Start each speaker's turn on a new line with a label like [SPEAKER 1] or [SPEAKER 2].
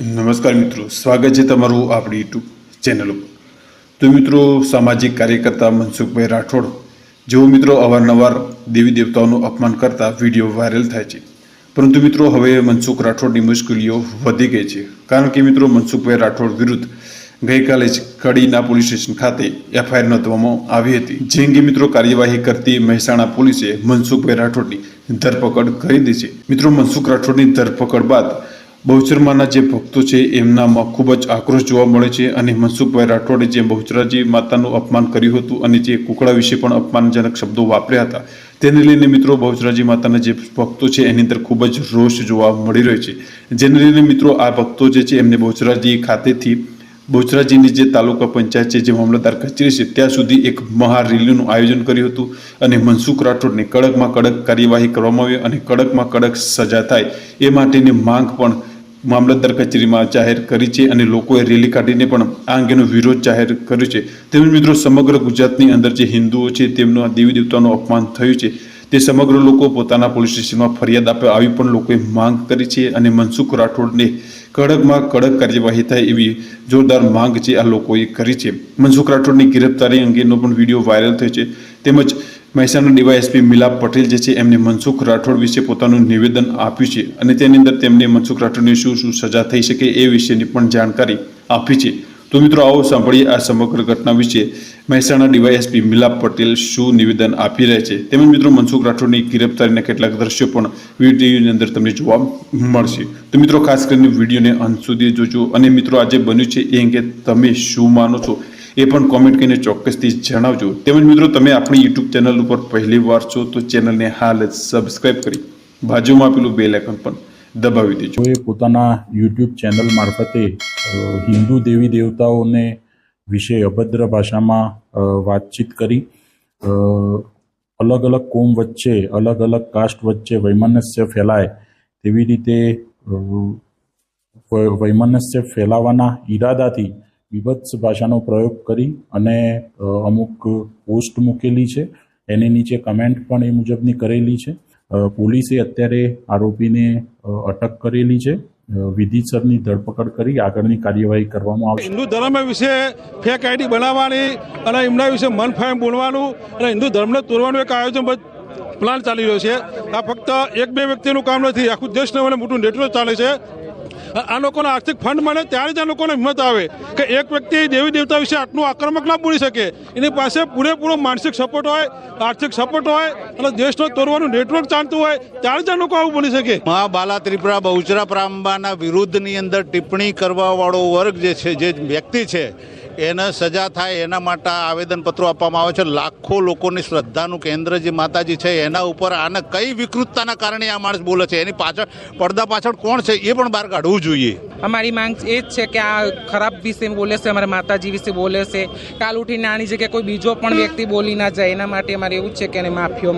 [SPEAKER 1] નમસ્કાર મિત્રો, સ્વાગત છે તમારું આપણી યુટ્યુબ ચેનલ ઉપર. તો મિત્રો, સામાજિક કાર્યકર્તા મનસુખભાઈ રાઠોડ, જેઓ મિત્રો અવારનવાર દેવી દેવતાઓનું અપમાન કરતા વીડિયો વાયરલ થાય છે. પરંતુ મિત્રો, હવે મનસુખ રાઠોડની મુશ્કેલીઓ વધી ગઈ છે. કારણ કે મિત્રો, મનસુખભાઈ રાઠોડ વિરુદ્ધ ગઈકાલે જ કડીના પોલીસ સ્ટેશન ખાતે એફઆઈઆર નોંધવામાં આવી હતી. જે અંગે મિત્રો કાર્યવાહી કરતી મહેસાણા પોલીસે મનસુખભાઈ રાઠોડની ધરપકડ કરી દીધી છે. મિત્રો, મનસુખ રાઠોડની ધરપકડ બાદ બહુચરમાના જે ભક્તો છે, એમનામાં ખૂબ જ આક્રોશ જોવા મળે છે અને મનસુખભાઈ રાઠોડે જે બહુચરાજી માતાનું અપમાન કર્યું હતું અને જે કુકડા વિશે પણ અપમાનજનક શબ્દો વાપર્યા હતા, તેને લઈને મિત્રો બહુચરાજી માતાના જે ભક્તો છે, એની અંદર ખૂબ જ રોષ જોવા મળી રહ્યો છે. જેને લઈને મિત્રો આ ભક્તો જે છે, એમને બહુચરાજી ખાતેથી બહુચરાજીની જે તાલુકા પંચાયત છે, જે મામલતદાર કચેરી છે, ત્યાં સુધી એક મહા રેલીનું આયોજન કર્યું હતું અને મનસુખ રાઠોડને કડકમાં કડક કાર્યવાહી કરવામાં આવી અને કડકમાં કડક સજા થાય એ માટેની માંગ પણ મામલતદાર કચેરીમાં જાહેર કરી છે અને લોકોએ રેલી કાઢીને પણ આ અંગેનો વિરોધ જાહેર કર્યો છે. તેમજ મિત્રો, સમગ્ર ગુજરાતની અંદર જે હિન્દુઓ છે, તેમનું દેવી દેવતાનું અપમાન થયું છે. તે સમગ્ર લોકો પોતાના પોલીસ સ્ટેશનમાં ફરિયાદ આપે આવી પણ લોકોએ માંગ કરી છે અને મનસુખ રાઠોડને કડકમાં કડક કાર્યવાહી થાય એવી જોરદાર માંગ છે આ લોકોએ કરી છે. મનસુખ રાઠોડની ગિરફતારી અંગેનો પણ વીડિયો વાયરલ થયો છે. તેમજ મહેસાણા ડીવાયએસપી મિલાપ પટેલ જે છે, એમને મનસુખ રાઠોડ વિશે પોતાનું નિવેદન આપ્યું છે અને તેની અંદર તેમને મનસુખ રાઠોડને શું શું સજા થઈ શકે એ વિશેની પણ જાણકારી આપી છે. તો મિત્રો, આવો સાંભળીએ આ સમગ્ર ઘટના વિશે. મહેસાણા ડીવાયએસપી મિલાપ પટેલ શું નિવેદન આપી રહ્યા છે? તેમજ મિત્રો, મનસુખ રાઠોડની ગિરફતારીના કેટલાક દ્રશ્યો પણ વિડીયોની અંદર તમને જોવા મળશે. તો મિત્રો, ખાસ કરીને વિડીયોને અંત સુધી જોજો. અને મિત્રો, આજે બન્યું છે એ અંગે તમે શું માનો છો? એ પણ કોમેન્ટ કરીને ચોક્કસથી જણાવજો. તેમજ મિત્રો, તમે આપણી યુટ્યુબ ચેનલ ઉપર પહેલી વાર છો તો ચેનલને હાલ જ સબસ્ક્રાઈબ કરી બાજુમાં આપેલું બેલ આઇકન પણ દબાવી દેજો.
[SPEAKER 2] એ પોતાના યુટ્યુબ ચેનલ મારફતે હિન્દુ દેવી દેવતાઓને વિશે અભદ્ર ભાષામાં વાતચીત કરી. અલગ અલગ કોમ વચ્ચે, અલગ અલગ કાસ્ટ વચ્ચે વૈમનસ્ય ફેલાય તેવી રીતે વૈમનસ્ય ફેલાવાના ઈરાદાથી બીભત્સ ભાષાનો પ્રયોગ કરી અને અમુક પોસ્ટ મૂકેલી છે. એની નીચે કમેન્ટ પણ એ મુજબની કરેલી છે. પોલીસે અત્યારે આરોપીને અટક કરેલી છે. વિધિસરની ધરપકડ કરી આગળની કાર્યવાહી કરવામાં આવશે.
[SPEAKER 3] હિન્દુ ધર્મ વિશે ફેક આઈડી બનાવવાની અને એમના વિશે મન ફાયમ બોલવાનું અને હિન્દુ ધર્મને તોડવાનું એક આયોજન પ્લાન ચાલી રહ્યો છે. આ ફક્ત એક બે વ્યક્તિનું કામ નથી, આખું દેશનું અને મોટું નેટવર્ક ચાલે છે. આ લોકોના આર્થિક ફંડ મળે ત્યારે જ આ લોકોને હિંમત આવે કે એક વ્યક્તિ દેવી દેવતા વિશે આટલું આક્રમક ના બોલી શકે. એની પાસે પૂરેપૂરો માનસિક સપોર્ટ હોય, આર્થિક સપોર્ટ હોય, અને દેશનો તોડવાનું નેટવર્ક ચાલતું હોય, ત્યારે જ આ લોકો આવું બોલી શકે.
[SPEAKER 4] મહાબાલા ત્રિપુરા બહુચરા પ્રાંબાના વિરુદ્ધની અંદર ટિપ્પણી કરવાવાળો વર્ગ જે છે, જે વ્યક્તિ છે એને સજા થાય એના માટે આવેદનપત્રો આપવામાં આવે છે. લાખો લોકોની શ્રદ્ધાનું કેન્દ્ર જે માતાજી છે, એના ઉપર આને કઈ વિકૃતતાના કારણે આ માણસ બોલે છે? એની પાછળ, પડદા પાછળ કોણ છે એ પણ બહાર કાઢવું જોઈએ.
[SPEAKER 5] અમારી માંગ એ જ છે કે આ ખરાબ વિશે બોલે છે, અમારા માતાજી વિશે બોલે છે. કાલ ઉઠીને આની જગ્યાએ કોઈ બીજો પણ વ્યક્તિ બોલી ના જાય, એના માટે અમારે એવું છે કે એને માફીઓ